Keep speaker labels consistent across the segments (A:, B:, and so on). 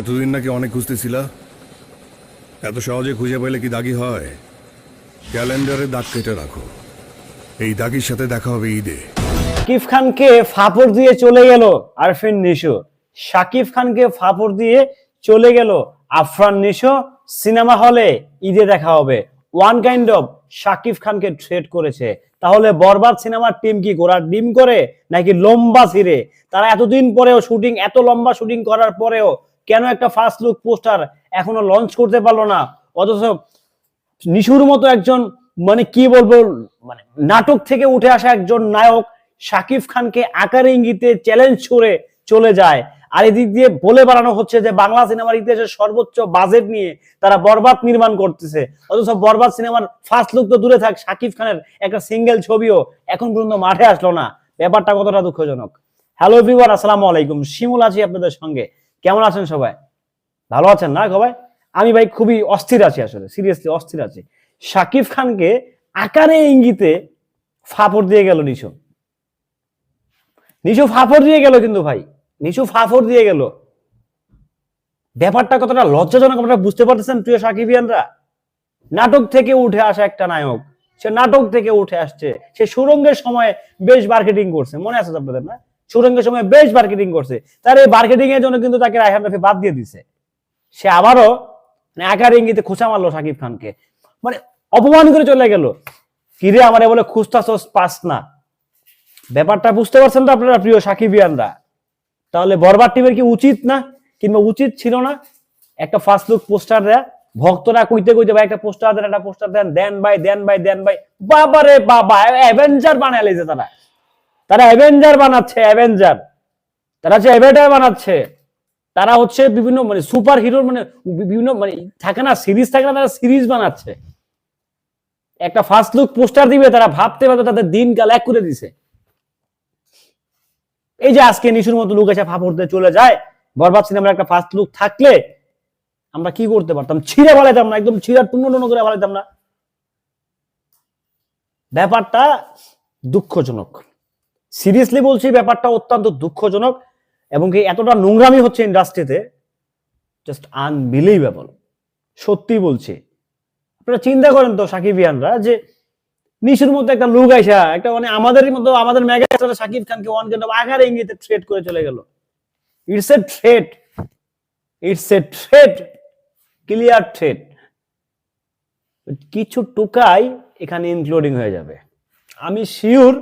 A: এতদিন নাকি অনেক খুঁজতেছিলা? এত সহজে খুঁজে পেলে কি দাগি হয়? ক্যালেন্ডারে দাগ কেটে রাখো। এই দাগির সাথে দেখা হবে ঈদে।
B: শাকিব খানকে ফাপড় দিয়ে চলে গেল আরফিন নিশো। শাকিব খানকে ফাপড় দিয়ে চলে গেল আফরান নিশো। সিনেমা হলে ঈদে দেখা হবে। ওয়ান কাইন্ড অফ শাকিব খানকে ট্রেড করেছে। তাহলে বরবাদ সিনেমার টিম কি ঘোড়ার ডিম করে নাকি লম্বা ছিঁড়ে? তারা এতদিন পরেও শুটিং, এত লম্বা শুটিং করার পরেও কেন একটা ফার্স্ট লুক পোস্টার এখনও লঞ্চ করতে পারল না? অথচ নিশুর মতো একজন মানে কি বলব মানে নাটক থেকে উঠে আসা একজন নায়ক শাকিব খানকে আকার ইঙ্গিতে চ্যালেঞ্জ করে চলে যায়। আর এদিক দিয়ে বলে বাড়ানো হচ্ছে যে, বাংলা সিনেমার ইতিহাসের সর্বোচ্চ বাজেট নিয়ে তারা বরবাদ নির্মাণ করতেছে। অথচ বরবাদ সিনেমার ফার্স্ট লুক তো দূরে থাক, শাকিব খানের একটা সিঙ্গেল ছবিও এখন পর্যন্ত মাঠে আসলো না। ব্যাপারটা কতটা দুঃখজনক? হ্যালো এভরিওয়ান আসসালামু আলাইকুম। শিমুল আছি আপনাদের সঙ্গে। কেমন আছেন সবাই? ভালো আছেন না সবাই? আমি ভাই খুবই অস্থির আছি আসলে সিরিয়াসলি অস্থির আছি। শাকিব খানকে আকারে ইঙ্গিতে ফাপড় দিয়ে গেল নিশো। নিশো ফাপড় দিয়ে গেল কিন্তু ভাই, নিশু ফাপড় দিয়ে গেল। ব্যাপারটা কতটা লজ্জাজনক আপনারা বুঝতে পারতেছেন প্রিয় সাকিবিয়ানরা নাটক থেকে উঠে আসা একটা নায়ক, সে নাটক থেকে উঠে আসছে, সে সুরঙ্গের সময় বেশ মার্কেটিং করছে। মনে আছে আপনাদের না? সুরঙ্গের সময় বেশ মার্কেটিং করছে। তার এই মার্কেটিং এর জন্য কিন্তু তাকে রায়হান রাফি বাদ দিয়ে দিছে। সে আবারও মানে একার ইঙ্গিতে খোঁচা মারলো সাকিব খানকে। মানে অপমান করে চলে গেল। ফিরে আমারে বলে খুঁজতাছস, পাস না। ব্যাপারটা বুঝতে পারছেন তো আপনারা প্রিয় সাকিবিয়ানরা। তাহলে বরবার টিমের কি উচিত না? কিংবা উচিত ছিল না? একটা ফার্স্ট লুক পোস্টার দেয়া। ভক্তরা কইতে কইতে ভাই, একটা পোস্টার দেন, একটা পোস্টার দেন দেন ভাই দেন ভাই দেন ভাই। বাবা রে বাবা অ্যাভেঞ্জার বানায় লেছে তারা। তারা অ্যাভেঞ্জার বানাচ্ছে অ্যাভেঞ্জার তারা হচ্ছে অ্যাভেটার বানাচ্ছে। তারা হচ্ছে বিভিন্ন মানে সুপার হিরোর মানে বিভিন্ন মানে থাকে না সিরিজ থাকে না, তারা সিরিজ বানাচ্ছে। একটা ফার্স্ট লুক পোস্টার দিবে, তারা ভাবতে ভাবতে তাদের দিনকাল এক করে দিছে। এই যে আজকে নিশুর মতো লুক এসে ফাপড় দিয়ে চলে যায়, বরবাদ সিনেমার একটা ফার্স্ট লুক থাকলে আমরা কি করতে পারতাম? ছিঁড়ে ফেলাইতাম না, একদম ছিঁড়া টুনো টুনো করে ফেলাইতাম না। ব্যাপারটা দুঃখজনক। সিরিয়াসলি বলছি, ব্যাপারটা অত্যন্ত দুঃখজনক এবং কি এতটা নোংরামি হচ্ছে ইন্ডাস্ট্রিতে জাস্ট আনবিলিভেবল সত্যি বলছি। আপনারা চিন্তা করেন তো সাকিব সাকিবিয়ানরা যে নিশুর মতো একটা লোক আইসা, একটা মানে আমাদের মতো, আমাদের মেগা স্টার সাকিব খানকে ওয়ান কেন আঘার ইঙ্গিতে ট্রেড করে চলে গেল। It's a threat it's a threat clear threat কিছু টুকাই এখানে ইনক্লুডিং হয়ে যাবে। আমি শিওর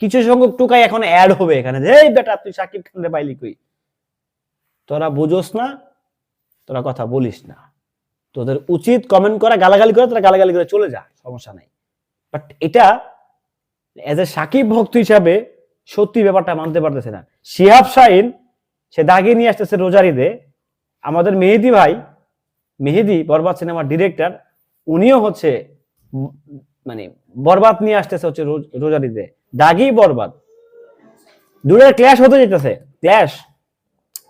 B: কিছু সংখ্যক টুকাই এখন অ্যাড হবে এখানে এই বেটা, তুই সাকিব খানরে পাইলি কই? তোরা বুঝোস না, তোরা কথা বলিস না। তোদের উচিত কমেন্ট করা, গালাগালি করে, তোরা গালাগালি করে চলে যা, সমস্যা নাই। বাট এটা এজ এ সাকিব ভক্ত হিসাবে সত্যি ব্যাপারটা মানতে পারতেছে না। শিহাব শাহিন, সে দাগিয়ে নিয়ে আসতেছে রোজারিদে আমাদের মেহেদি ভাই, মেহেদি বরবাদ সিনেমার ডিরেক্টর উনিও হচ্ছে মানে বরবাদ নিয়ে আসতেছে হচ্ছে রোজ- রোজারিদে দাগি বরবাদ। দূরের ক্ল্যাশ হতে যেতেছে, ক্ল্যাশ।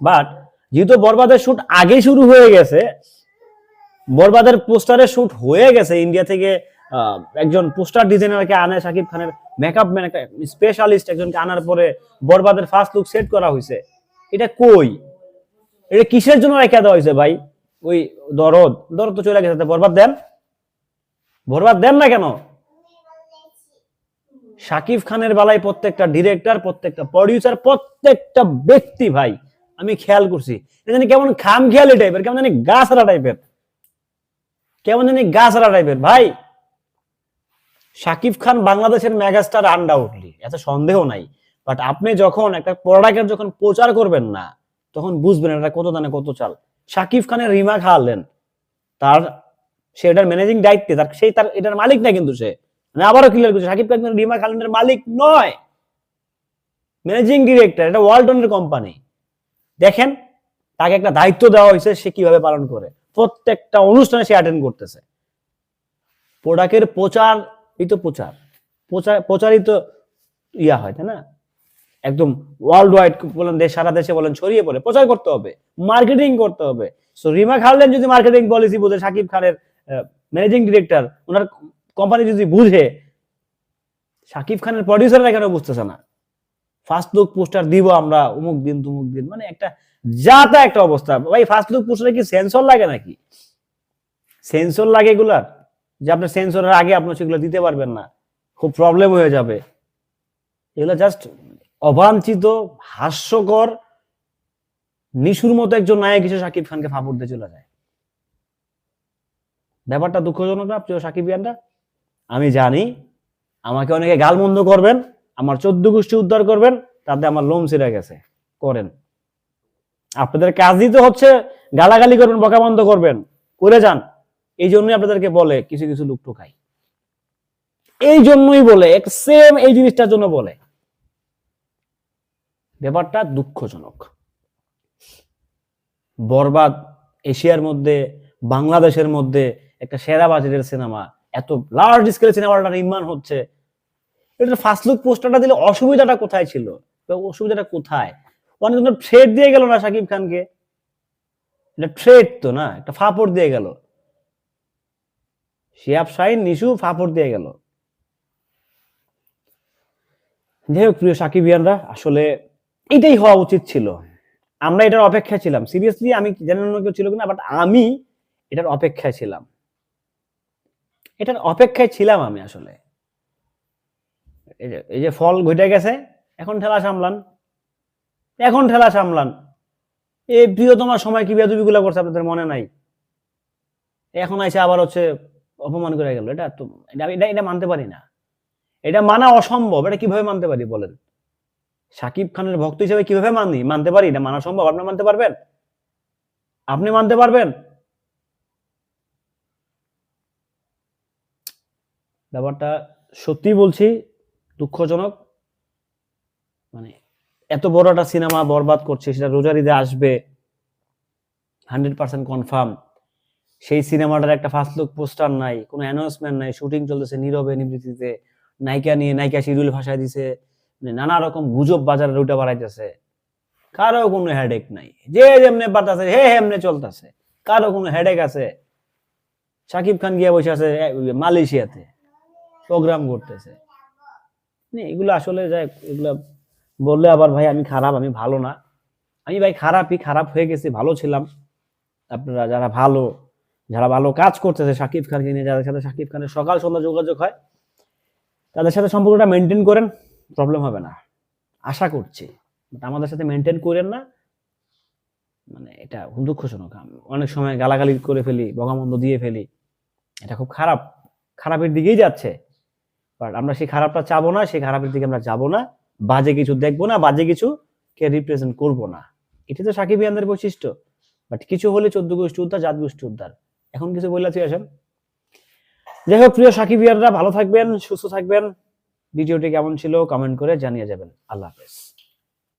B: বাট যেহেতু বরবাদের শুট আগে শুরু হয়ে গেছে, বরবাদের পোস্টারের শুট হয়ে গেছে ইন্ডিয়া থেকে একজন পোস্টার ডিজাইনারকে আনে সাকিব খানের মেকআপ ম্যান একটা স্পেশালিস্ট একজনকে আনার পরে বরবাদের ফার্স্ট লুক সেট করা হয়েছে। এটা কই? এটা কিসের জন্য রেখে দেওয়া হয়েছে ভাই? ওই দরদ। দরদ তো চলে গেছে বরবাদ দেন। বরবাদ দেন না কেন? সাকিব খানের বেলায় প্রত্যেকটা ডিরেক্টর প্রত্যেকটা প্রডিউসার প্রত্যেকটা ব্যক্তি ভাই, আমি খেয়াল করছি। কেমন খাম খেয়ালি টাইপের কেমন জানি গাছরা টাইপের কেমন জানি গাছরা টাইপের ভাই সাকিব খান বাংলাদেশের মেগাস্টার আনডাউটলি এত সন্দেহ নাই। বাট আপনি যখন একটা প্রোডাক্টের যখন প্রচার করবেন না, তখন বুঝবেন এটা কত দানে কত চাল। সাকিব খানের রিমা খাওয়ালেন তার সে এটার ম্যানেজিং দায়িত্বে তার সেই তার এটার মালিক না কিন্তু সে। মানে আবারও ক্লিয়ার করছে, সাকিব খান রিমা খালেনের মালিক নয়। ম্যানেজিং ডিরেক্টর এটা ওয়ালটনের কোম্পানি দেখেন, তাকে একটা দায়িত্ব দেওয়া হয়েছে, সে কীভাবে পালন করে। প্রত্যেকটা অনুষ্ঠানে সে অ্যাটেন্ড করতেছে। প্রোডাক্টের প্রচার এই তো প্রচার। প্রচার, প্রচারিত ইয়া হয়, তাই না? একদম ওয়ার্ল্ড ওয়াইড বলেন, দেশ, সারা দেশে বলেন, ছড়িয়ে পড়ে। প্রচার করতে হবে মার্কেটিং করতে হবে। সো রিমা খালেন যদি মার্কেটিং পলিসি বোঝে, সাকিব খানের ম্যানেজিং ডিরেক্টর ওনার কোম্পানি যদি বুঝে সাকিব খানের প্রডিউসাররা কেন বুঝতেছে না? ফার্স্ট লুক পোস্টার দিব আমরা, অমুক দিন, তুমুক দিন মানে একটা যা তা একটা অবস্থা। ভাই ফার্স্ট লুক পোস্টারে কি সেন্সর লাগে নাকি? সেন্সর লাগে এগুলার? যে আপনার সেন্সরের আগে আপনার সেগুলো দিতে পারবেন না। খুব প্রবলেম হয়ে যাবে। এগুলো জাস্ট অবাঞ্ছিত, হাস্যকর, নিশুর মতো একজন নায়ক হিসেবে শাকিব খানকে ফাপড় দিয়ে চলে যায়। ব্যাপারটা দুঃখজনক না, প্রিয় সাকিব ইয়ানরা? আমি জানি আমাকে অনেকে গালমন্দ করবেন, আমার চোদ্দ গোষ্ঠী উদ্ধার করবেন, তাতে আমার লোম ছিঁড়ে গেছে। করেন। আপনাদের কাজই তো হচ্ছে গালাগালি করবেন বকা বন্ধ করবেন। করে যান। এই জন্যই আপনাদেরকে বলে, কিছু কিছু লোক টোকাই এই জন্যই বলে, এক সেম এই জিনিসটার জন্য বলে। ব্যাপারটা দুঃখজনক। বরবাদ এশিয়ার মধ্যে, বাংলাদেশের মধ্যে একটা সেরা বাজেটের সিনেমা, এত লার্জ স্কেলের সিনেমাটা নির্মাণ হচ্ছে। এটা ফার্স্ট লুক পোস্টারটা দিলে অসুবিধাটা কোথায় ছিল? অসুবিধাটা কোথায়? অনেক থ্রেড দিয়ে গেল না শাকিব খানকে? এটা থ্রেড তো না, একটা ফাপড় দিয়ে গেল। শিয়াব শাহিন, নিশু ফাপড় দিয়ে গেল। যাই হোক, প্রিয় সাকিবিয়ানরা, আসলে এটাই হওয়া উচিত ছিল। আমরা এটার অপেক্ষায় ছিলাম। সিরিয়াসলি আমি জানি না কেউ ছিল কিনা বাট আমি এটার অপেক্ষায় ছিলাম। এটার অপেক্ষায় ছিলাম আমি আসলে। এই যে এই যে ফল ঘটে গেছে, এখন ঠেলা সামলান। এখন ঠেলা সামলান। এ প্রিয় তোমার সময় কি বেদবিগুলো করছে আপনাদের মনে নাই? এখন আইসে আবার হচ্ছে অপমান করে গেল। এটা তো, এটা এটা এটা মানতে পারি না। এটা মানা অসম্ভব। এটা কীভাবে মানতে পারি বলেন? সাকিব খানের ভক্ত হিসেবে কীভাবে মানি? মানতে পারি? এটা মানা সম্ভব? আপনি মানতে পারবেন? আপনি মানতে পারবেন? ব্যাপারটা সত্যি বলছি দুঃখজনক। মানে এত বড় একটা সিনেমা বরবাদ করছে, সেটা রোজারিদে আসবে, হান্ড্রেড পার্সেন্ট কনফার্ম। সেই সিনেমাটার একটা ফার্স্ট লুক পোস্টার নাই, কোনো অ্যানাউন্সমেন্ট নাই শুটিং চলতেছে নীরবে নিবৃত্তিতে নায়িকা নিয়ে, নায়িকা শিডিউল ভাষায় দিছে মানে নানা রকম গুজব বাজারে রুটা বাড়াইতেছে। কারও কোনো হেডেক নাই। যে যেমনে বাড়তেছে, হে হেমনে চলতেছে। কারও কোনো হেডেক আছে। সাকিব খান গিয়ে বসে আছে মালয়েশিয়াতে। প্রোগ্রাম করতেছে। মানে এগুলো আসলে যাই এগুলো বললে আবার ভাই আমি খারাপ, আমি ভালো না। আমি ভাই খারাপই, খারাপ হয়ে গেছি, ভালো ছিলাম। আপনারা যারা ভালো যারা ভালো কাজ করতেছে, সাকিব খানকে নিয়ে, যাদের সাথে সাকিব খানের সকাল সন্ধ্যা যোগাযোগ হয়, তাদের সাথে সম্পর্কটা মেনটেন করেন প্রবলেম হবে না। আশা করছি। But আমাদের সাথে মেনটেন করেন না মানে এটা দুঃখজনক। অনেক সময় গালাগালি করে ফেলি বগামন্দ দিয়ে ফেলি। এটা খুব খারাপ, খারাপের দিকেই যাচ্ছে। বাট আমরা সেই খারাপটা চাবো না, সেই খারাপের দিকে আমরা যাব না, বাজে কিছু দেখব না, বাজে কিছু কে রিপ্রেজেন্ট করব না। এটা তো সাকিব ইয়ানদের বৈশিষ্ট্য। বাট কিছু হলে চোদ্দ গোষ্ঠী উদ্ধার, জাত গোষ্ঠী উদ্ধার। এখন কিছু বললে তুই আসেন। যাই হোক, প্রিয় সাকিব ইয়ানরা ভালো থাকবেন, সুস্থ থাকবেন। ভিডিওটি কেমন ছিল কমেন্ট করে জানিয়ে যাবেন। আল্লাহ হাফেজ।